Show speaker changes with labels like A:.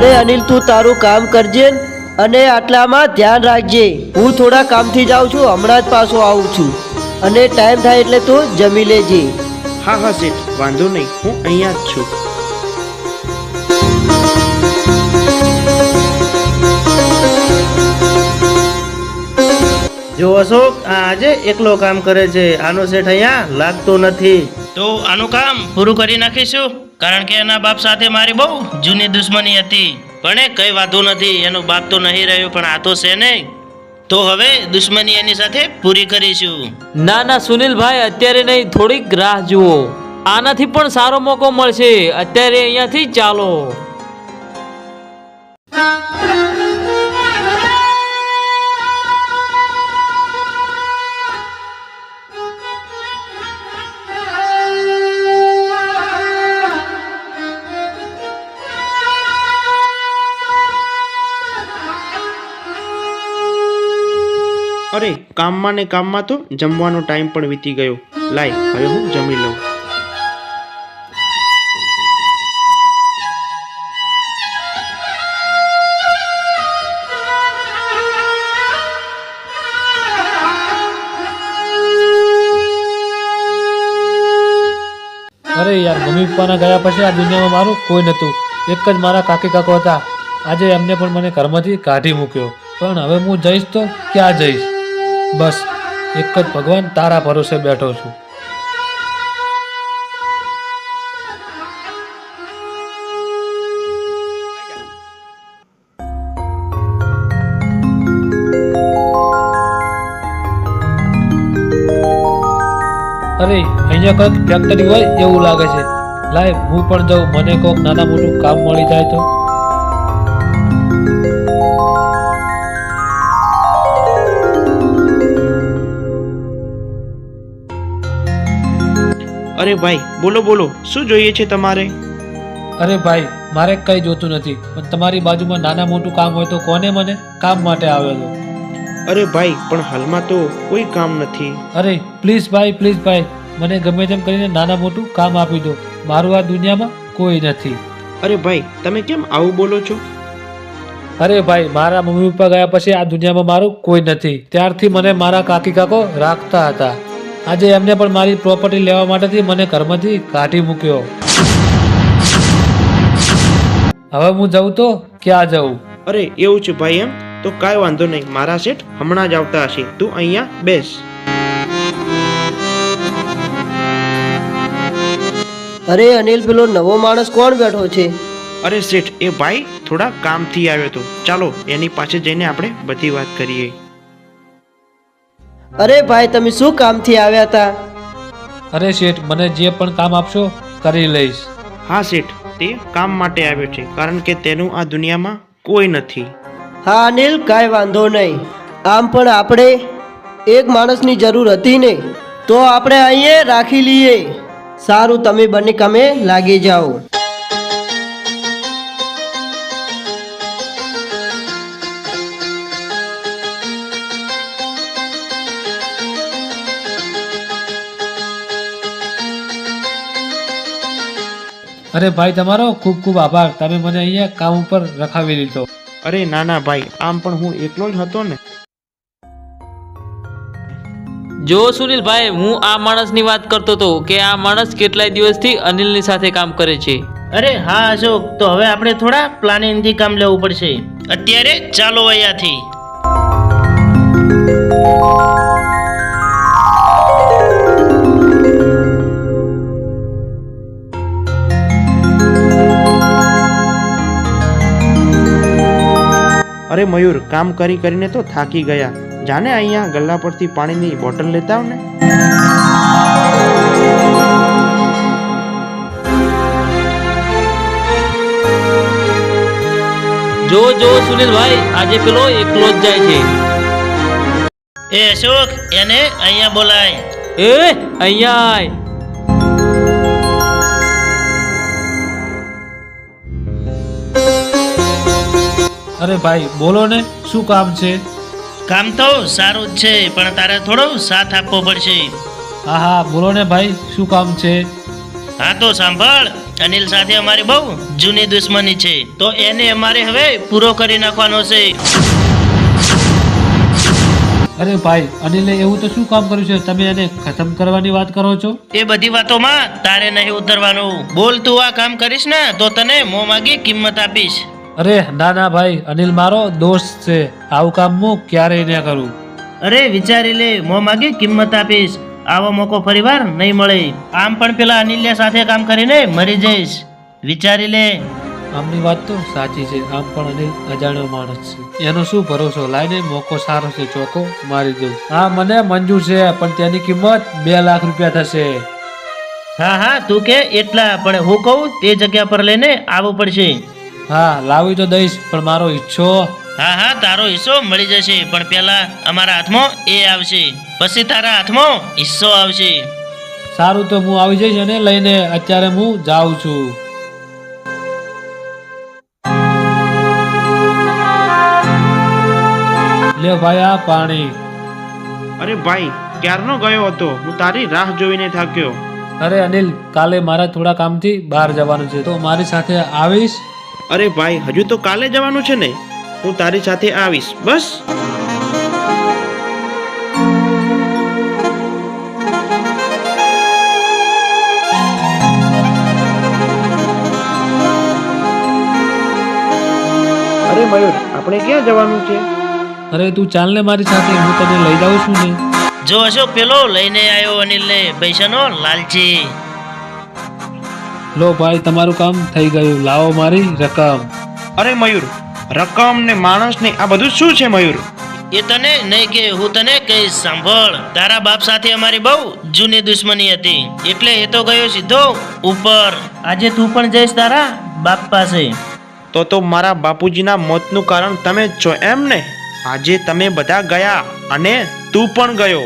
A: અરે અનિલ તું તારું કામ કરજે અને આટલામાં ધ્યાન રાખજે. હું થોડા કામથી જાઉં છું હમણાં જ પાછો આવું છું. અને ટાઈમ થાય એટલે તું જમી લેજે.
B: હા હા શેઠ વાંધો નહીં હું અહીંયા જ છું.
C: જો અશોક આ આજે એકલો કામ કરે છે. આનો શેઠ અહીંયા લાગતો નથી.
D: તો આનું કામ પૂરું કરી નાખીશું? કારણ કે એના બાપ સાથે મારી બહુ જૂની દુશ્મની હતી. પણ એ કઈ વાંધો નથી, એનો બાપ તો નહીં રહ્યો, પણ આ તો છે નહીં. તો હવે દુશ્મની એની સાથે પૂરી કરીશું.
E: ના ના, સુનિલભાઈ, અત્યારે નહીં, થોડીક રાહ જુઓ. આનાથી પણ સારો મોકો મળશે. અત્યારે અહીંયાથી ચાલો.
B: અરે, કામમાં ને કામમાં તો જમવાનો ટાઈમ પણ વીતી ગયો. લાય, હવે હું જમી લઉં.
F: અરે યાર, મમ્મી પપ્પાના ગયા પછી આ દુનિયામાં મારું કોઈ નહોતું. એક જ મારા કાકી કાકો હતા. આજે એમને પણ મને ઘરમાંથી કાઢી મૂક્યો. પણ હવે હું જઈશ તો ક્યાં જઈશ? બસ, એક જ ભગવાન તારા ભરોસે બેઠો છું. અરે, અહીંયા કંઈક ફેક્ટરી હોય એવું લાગે છે. લાય, હું પણ જાઉં, મને કોઈક નાના મોટું કામ મળી જાય તો.
B: અરે ભાઈ બોલો બોલો શું જોઈએ છે તમારે?
F: અરે ભાઈ મારે કંઈ જોતું નથી પણ તમારી બાજુમાં નાના મોટું કામ હોય તો કોને મને કામ માટે આવેલો
B: અરે ભાઈ પણ હાલમાં તો કોઈ કામ નથી.
F: અરે પ્લીઝ ભાઈ પ્લીઝ ભાઈ મને ગમે તેમ કરીને નાના મોટું કામ આપી દો. મારું આ દુનિયામાં કોઈ નથી.
B: અરે ભાઈ તમે કેમ આવું બોલો છો?
F: અરે ભાઈ મારા મમ્મી પપ્પા ગયા પછી આ દુનિયામાં મારું કોઈ નથી. ત્યારથી મને મારા કાકી કાકો રાખતા હતા. આજે એમને પણ મારી પ્રોપર્ટી લેવા માટેથી મને ઘરમાંથી કાઢી મૂક્યો. હવે હું જઉં તો ક્યાં જઉં
B: અરે એવું છે ભાઈ એમ? તો કાંઈ વાંધો નહીં મારા શેઠ હમણાં જ આવતા હશે. તું અહીંયા બેસ.
A: અરે અનિલ પેલો નવો માણસ કોણ બેઠો છે?
B: અરે શેઠ એ ભાઈ થોડા કામથી આવ્યો હતો ચાલો એની પાસે જઈને આપણે બધી વાત કરીએ.
A: અરે ભાઈ તમે શું કામથી આવ્યા હતા?
F: અરે શેઠ મને જે પણ કામ આપશો કરી લઈશ.
B: હા શેઠ તે કામ માટે આવ્યો છે કારણ કે તેનું આ દુનિયામાં કોઈ નથી.
A: હા અનિલ કાંઈ વાંધો નહીં. આમ પણ આપણે એક માણસની જરૂર હતી ને તો આપણે અહીંયા રાખી લઈએ. સારું તમે બંને કામે લાગી જાઓ.
F: અરે ભાઈ તમારો ખૂબ ખૂબ આભાર. તમે મને અહીંયા કામ ઉપર રખાવી લીધો.
B: અરે ના ના ભાઈ આમ પણ હું એકલો જ હતો ને.
E: જો સુનિલભાઈ હું આ માણસની વાત કરતો હતો કે આ માણસ કેટલાય દિવસથી અનિલની સાથે કામ કરે છે.
D: અરે હા અશોક તો હવે આપણે થોડા પ્લાનિંગથી કામ લેવું પડશે. અત્યારે ચાલો અહીંયાથી.
B: અરે મયુર કામ કરી કરીને તો થાકી ગયા. જાને અહીંયા ગલ્લા પરથી પાણીની બોટલ લેતા આવ ને
E: જો જો સુનિલભાઈ આજે પેલો એકલો જ જાય છે.
D: એ અશોક એને અહીંયા બોલાય.
E: એ અહીંયા
F: અરે ભાઈ બોલો ને શું કામ છે?
D: કામ તો સારું જ છે પણ તારે થોડો સાથ આપવો પડશે.
F: હા હા બોલો ને ભાઈ શું કામ છે?
D: હા તો સાંભળ અનિલ સાથે અમારી બહુ જૂની દુશ્મની છે તો એને અમારે હવે પૂરો કરી નાખવાનો છે.
F: અરે ભાઈ અનિલે એવું તો શું કામ કર્યું છે? તમે એને ખતમ કરવાની વાત કરો છો?
D: એ બધી વાતોમાં તારે નહીં ઉતરવાનું. બોલ તું આ કામ કરીશ ને તો તને મોં માગી કિંમત આપીશ.
F: અરે ના ના ભાઈ અનિલ મારો દોસ્ત છે. આવું કામ હું ક્યારેય ન કરું.
D: અરે વિચારી લે મોં માગે કિંમત આપીશ. આવો મોકો ફરીવાર નહીં મળે. આમ પણ પેલા અનિલ્યા સાથે કામ કરીને મરી જઈશ. વિચારી લે.
F: આમની વાત તો સાચી છે. આમ પણ અનિલ અજાણ્યો માણસ છે. એનો શું ભરોસો? લાઈને મોકો સારો છે ચોકો મારી દઉં. હા મને મંજૂર છે પણ તેની કિંમત બે લાખ રૂપિયા થશે.
D: હા હા તું કે એટલા પણ હું કહું તે જગ્યા પર લઈને આવવું પડશે.
F: હા લાવી તો દઈશ પણ મારો ઈચ્છો
D: હા હા તારો હિસ્સો મળી જશે પણ પેલા અમારા હાથમાં એ આવશે. પછી તારા હાથમાં હિસ્સો આવશે.
F: સારું તો હું આવી જઈશ અને લઈને અત્યારે હું જાઉં છું. લે ભાઈ આ પાણી.
B: અરે ભાઈ ક્યારનો ગયો હતો? હું તારી રાહ જોઈને થાક્યો.
F: અરે અનિલ કાલે મારા થોડા કામથી બહાર જવાનું છે તો મારી સાથે આવીશ?
B: અરે ભાઈ હજુ તો કાલે જવાનું છે ને. હું તારી સાથે આવીશ બસ. અરે મયુર આપણે ક્યાં જવાનું છે?
F: અરે તું ચાલ ને મારી સાથે હું તને લઈ જાઉં છું ને.
D: જો અશોક પેલો લઈને આવ્યો અનિલને પૈસાનો લાલચી.
F: લો ભાઈ તમારું કામ થઈ ગયું. લાવો મારી રકમ.
B: અરે મયુર રકમ ને માણસ ને આ બધું શું છે મયુર?
D: એ તને નહીં કે હું તને કહીશ સાંભળ. તારા બાપ સાથે અમારી બહુ જૂની દુશ્મની હતી. એટલે એ તો ગયો સીધો ઉપર. આજે તું પણ જઈશ તારા બાપ પાસે.
B: તો તો મારા બાપુજીના મોતનું કારણ તમે જ છો એમ ને? આજે તમે બધા ગયા અને તું પણ ગયો.